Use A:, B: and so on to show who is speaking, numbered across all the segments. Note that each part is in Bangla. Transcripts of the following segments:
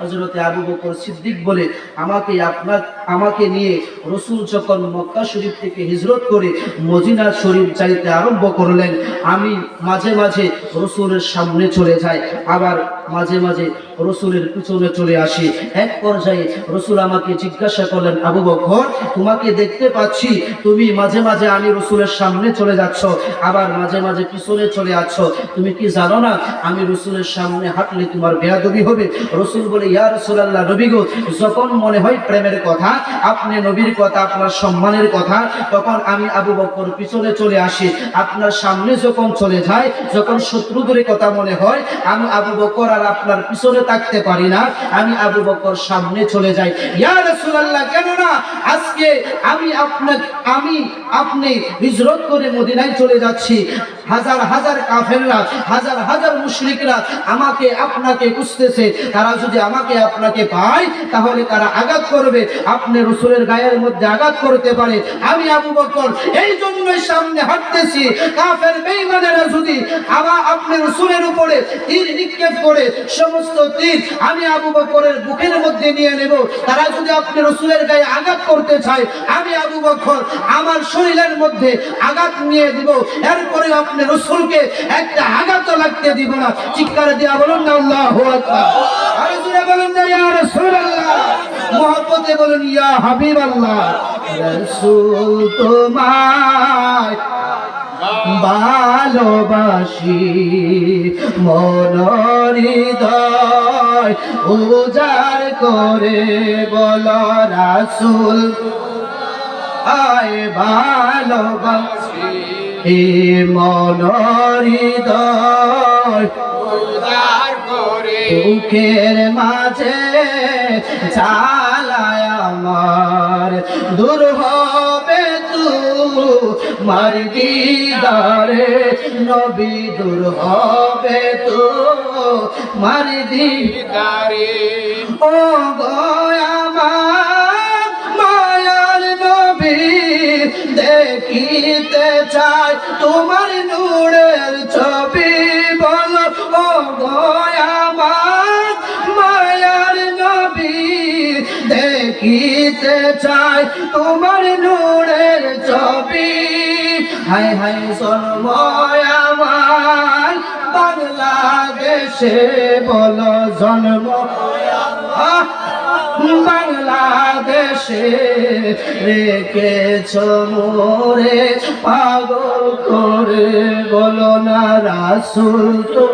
A: হজরতে আবু বকর সিদ্দিক বলে, আমাকে আপনার, আমাকে নিয়ে রসুল যখন মক্কা শরীফ থেকে হিজরত করে মদিনা শরীফ চাইতে আরম্ভ করলেন, আমি মাঝে মাঝে রসুলের সামনে চলে যাই, আবার মাঝে মাঝে রসুলের পিছনে চলে আসি। এক পর্যায়ে রসুল আমাকে জিজ্ঞাসা করলেন, আবু বকর, তোমাকে দেখতে পাচ্ছি, তুমি মাঝে মাঝে আমি রসুলের সামনে চলে যাচ্ছ, আবার মাঝে মাঝে পিছনে চলে যাচ্ছ তুমি কি জানো না, আমি রসুলের সামনে হাঁটলে তোমার বেয়াদবি হবে? রসুল বলে ইয়া সম্মানের কথা, তখন আমি আবু বকর পিছনে চলে আসি। আপনার সামনে যখন চলে যখন শত্রুদের কথা মনে হয়, আমি আবু বকর আর আপনার পিছনে থাকতে পারি না, আমি আবু বকর সামনে চলে যাই। তারা যদি আমাকে আপনাকে পায়, তাহলে তারা আঘাত করবে। আপনি রসুলের গায়ের মধ্যে আঘাত করতে পারে। আমি আবু বকর এই জন্যই সামনে হাঁটতেছি। কাফের বেঈমানেরা যদি আমার আপনি রসুলের উপরে তীর নিক্ষেপ করে সমস্ত তীর আমি আবু বকরের বুকের মধ্যে নিয়ে নেব, তারা যদি আপনি রসুলের গায়ে আঘাত করতে চায়, আমি আবু বকর আমার শরীরের মধ্যে আঘাত নিয়ে দিব। এরপরে আপনি রসুলকে একটা আঘাত লাগতে দিব না। চিৎকার দিয়া বলুন না, আল্লাহ আরে জুড়ে বলুন ইয়া মহব্বতে বলুন, ইয়া হাবিবাল্লাহ। রাসূল তোমায় ভালোবাসি মনরিদয় উজার করে বল, রাসুল আয় ভালোবাসি মনরিদয় বুকের মাঝে চালায় আমার। দূর হবে তু মার দিদারে, নবী দূর হবে তো মার দিদারে। ও দেখিতে চাই তোমার নূরের ছবি বলো। দেখিতে চাই তোমার নূরের ছবি। হাই হাই আমার বাংলাদেশে বলো জন্ম। বাংলাদেশে রেখেছ মোরে পাগল করে বলো না রাসুল তো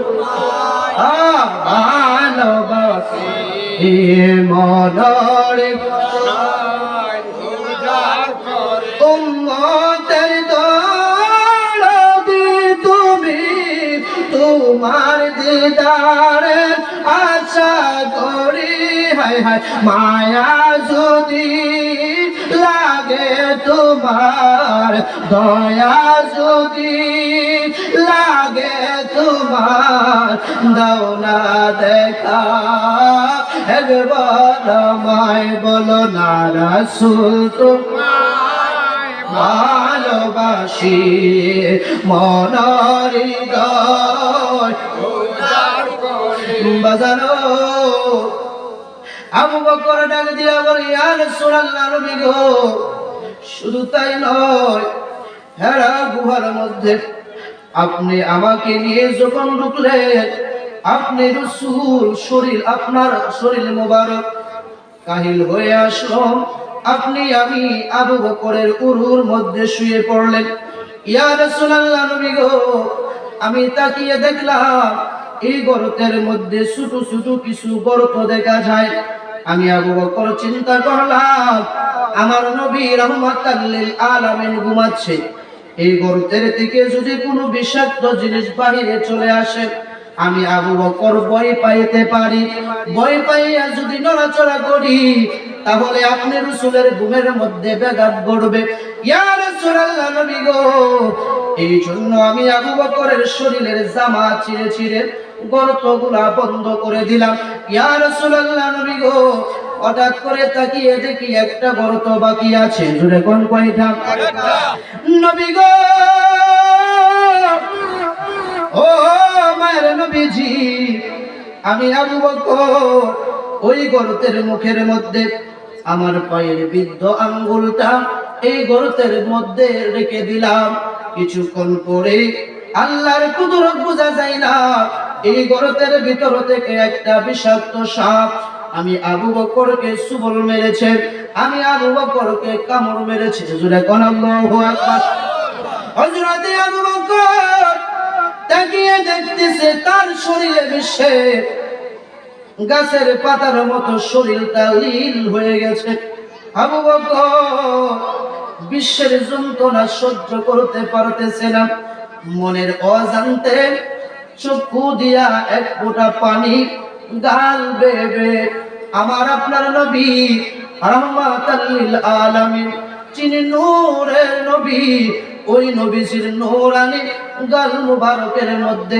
A: ভালোবাসি মনরে। তোমার দিদারে আশা করি হায় হায়, মায়া যদি লাগে তোমার, দয়া যদি লাগে তোমার না দেখা। একবার আমায় বলো না রাসুল তোমার ভালোবাসি বাজানো। আবু বকর ডাক দিয়া বলি, ইয়া রাসূলুল্লাহ, নবী গো, শুধু তাই নয়, হেরা গুহার মধ্যে আপনি আমাকে নিয়ে যখন ঢুকলেন, আপনি রসুল, শরীর আপনার, শরীর মোবারক কাহিল হয়ে আসলাম আপনি, আমি আবু বকরের উরুর মধ্যে শুয়ে পড়লেন। ইয়া রাসূলুল্লাহ, নবী গো, আমি তাকিয়ে দেখলাম এই গর্তের মধ্যে ছোট ছোট কিছু গর্ত দেখা যায়। আমি আবু বকর চিন্তা করলাম, আমার নবী রহমাতাল লিল আলামিন ঘুমাচ্ছে। এই গর্তের থেকে যদি কোনো বিষাক্ত জিনিস বাহিরে চলে আসে, আমি আবু বকর ভয় পাইতে পারি। ভয় পাইয়া যদি নড়াচড়া করি, তাহলে আপনি রসুলের ঘুমের মধ্যে ব্যাঘাত ঘটবে। এই জন্য আমি আবু বকরের শরীরের জামা ছিঁড়ে ছিঁড়ে গর্তগুলা বন্ধ করে দিলাম। ইয়া রাসূলুল্লাহ নবী গো, হঠাৎ করে তাকিয়ে দেখি একটা গর্ত বাকি আছে। জুড়ে কোন কয়টা নবী গো! ও মায়ের নবীজি, আমি আবু বকর, ওই গর্তের মুখের মধ্যে আমার পায়ের বৃদ্ধ আঙ্গুলটা এই গর্তের মধ্যে রেখে দিলাম। কিছুক্ষণ পরে আল্লাহর কুদরত বোঝা যায় না এই গর্তের ভিতর থেকে একটা বিষাক্ত সাপ। আমি আবু বকরকে সুবল মেরেছে, আমি আবু বকরকে কামড় মেরেছে। জুড়ে কোন আল্লাহু আকবার। হযরতে আবু বকর তাকিয়ে দেখতেছে তার শরীরে বিশ্বে গাছের পাতার মতো শরীরটা লীল হয়ে গেছে। আবু বকর বিশ্বের যন্ত্রণা সহ্য করতে পারতেছে না। মনের অজান্তে চক্ষু দিয়া এক ফোঁটা পানি, গাল বেবে। আমার আপনার নবী রহমাতাল লিল আলামিন। যিনি নূরের নবী, ওই নবীজির নূরানি গাল মুবারকের মধ্যে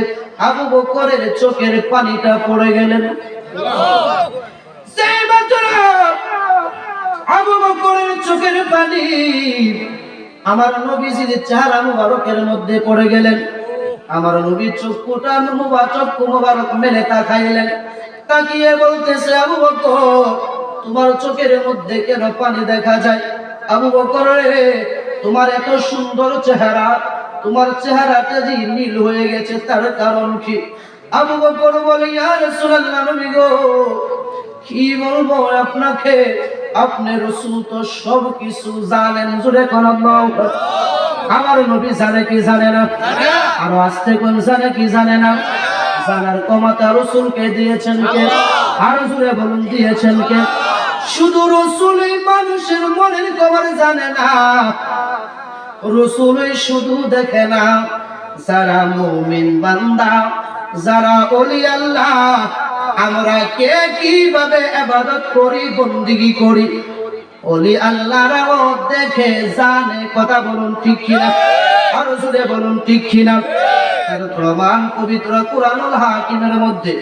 A: আবু বকরের চোখের পানিটা পড়ে গেলেন। সেই আবু বকরের চোখের পানি আমার নবীজির চেহারা মুবারকের মধ্যে পড়ে গেলেন। আমার নবী চক্ষুটা মুবা চক্ষু মুবারক মেলে তাকাইলেন। তাকিয়ে বলতেছে, আবু বকর, তোমার চোখের মধ্যে কেন পানি দেখা যায়? আবু বকর রে, তোমার এত সুন্দর চেহারা, তোমার চেহারাটা যে নীল হয়ে গেছে, তার কারণ কি? আবু বকর বলে, ইয়া রাসূলুল্লাহ, নবী গো, কি বলব আপনাকে? আপনি রসুল তো সব কিছু জানেন জুড়ে কোন আমার নবী জানে কি জানে না? আরও আসতে কোন জানে কি জানে না? জানার ক্ষমতা রসুলকে দিয়েছেন কে? আরও জুড়ে বলুন দিয়েছেন কে? শুধু রসুলই মানুষের মনের খবর জানে না। রসুলই শুধু দেখে না। যারা মুমিন বান্দা যারা অলি আল্লাহ আমরা কে কীভাবে আবাদত করি বন্দিগি করি? অলি আল্লাহরাও দেখে জানে, কথা বলুন ঠিক কিনা? আরও জুড়ে বলুন ঠিক কিনা? এর প্রমাণ পবিত্র কোরআনুল হাকিমের মধ্যে।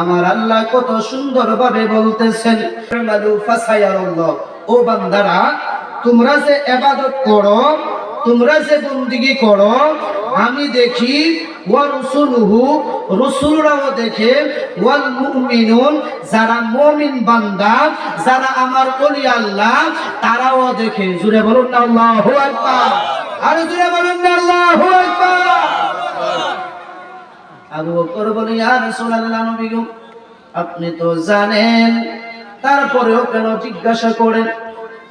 A: আমার আল্লাহ কত সুন্দর ভাবে বলতেছেন ও বান্দারা, তোমরা যে এবাদত করো, তোমরা যে বন্দিগি করো, আমি দেখি ওয়া রসুলহু রসুলরাও দেখে যারা মুমিন বান্দা, যারা আমার ওলি আল্লাহ, তারাও দেখে। জুড়ে বলুন না, আল্লাহু জুড়ে বলুন আপনি তো জানেন। তারপরেও কেন জিজ্ঞাসা করেন?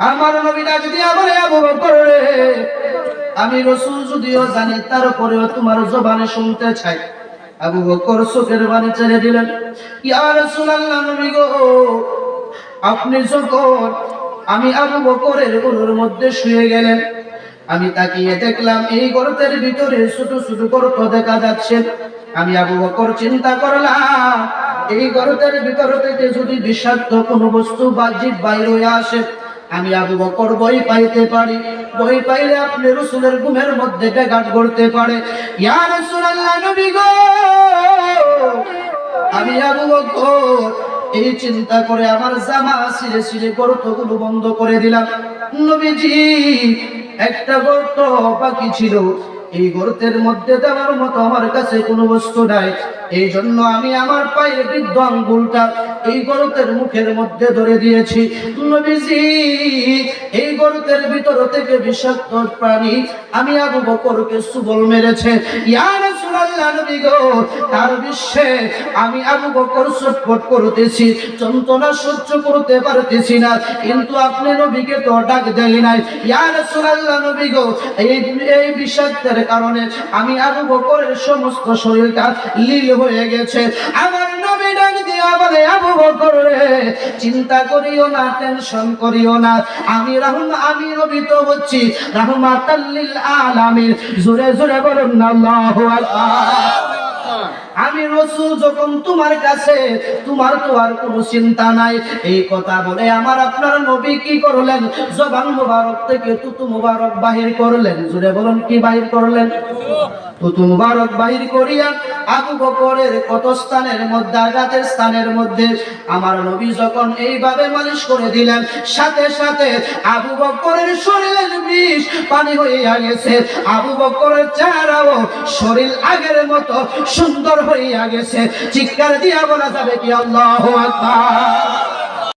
A: আমার নবীরা যদি আমার আবু বকর আমি রসুল যদিও জানি, তারপরেও তোমার জবানে শুনতে চাই। আবু বকর চোখের বাড়ি ছেড়ে দিলেন। ইয়া রাসূলুল্লাহ নবী গো, আপনি যখন আমি আবু বকরের গরুর মধ্যে শুয়ে গেলেন, আমি তাকিয়ে দেখলাম এই গর্তের ভিতরে ছোট ছোট গর্ত দেখা যাচ্ছে। আমি আবু বকর চিন্তা করলাম, এই গর্তের ভিতর থেকে যদি বিষাক্ত কোনো বস্তু বাহ্যিক বাইরে আসে আমি আবু বকর বই পাইতে পারি। বই পাইলে আপনি রসুলের গুমের মধ্যে ব্যাঘাত করতে পারে। ইয়া রাসূলুল্লাহ নবী গো! আমি আবু বকর, এই চিন্তা করে আমার জামা ছিঁড়ে ছিঁড়ে গর্তগুলো বন্ধ করে দিলাম। নবীজি, একটা গর্ত বাকি ছিল। এই গর্তের মধ্যে দেওয়ার মতো আমার কাছে কোনো বস্তু নাই। এই জন্য আমি আমার পায়ের বৃদ্ধ আঙ্গুলটা এই গর্তের মুখের মধ্যে ধরে দিয়েছি। এই গর্তের ভিতর থেকে বিষাক্ত প্রাণী আমি আবু বকরকে সুবল মেরেছে। তার বিশ্বে আমি আবু বকর ছটফট করতেছি, যন্ত্রণা সহ্য করতে পারতেছি না, কিন্তু আপনি নবীকে তো ডাক দেয় নাই। ইয়া রাসূলুল্লাহ নবী গো এই বিষাক্তের কারণে আমি আবু বকরের সমস্ত শরীরটা লীল হয়ে গেছে। আমার নবী ডাক দিয়ে বলে, আবু বকর রে, চিন্তা করিও না, টেনশন করিও না। আমি রাহুল, আমি নবী তো হচ্ছি রাহমাতাল্লিল আলামিন। জোরে জোরে বলুন না আল্লাহু আকবার। আমি রসুল যখন তোমার কাছে, তোমার তো আর কোনো চিন্তা নাই। এই কথা বলে আমার আপনার নবী কি করলেন? জবান মুবারক থেকে তুতু মুবারক বাহির করলেন। জুড়ে বলুন, কি বাহির করলেন? কত স্থানের মধ্যে স্থানের মধ্যে আমার নবী যখন এইভাবে মালিশ করে দিলেন, সাথে সাথে আবু শরীরের বিষ পানি হইয়া গেছে। আবু শরীর আগের মতো সুন্দর হইয়া গেছে। চিৎকার দিয়া বলা যাবে কি আল্লাহ আকবার?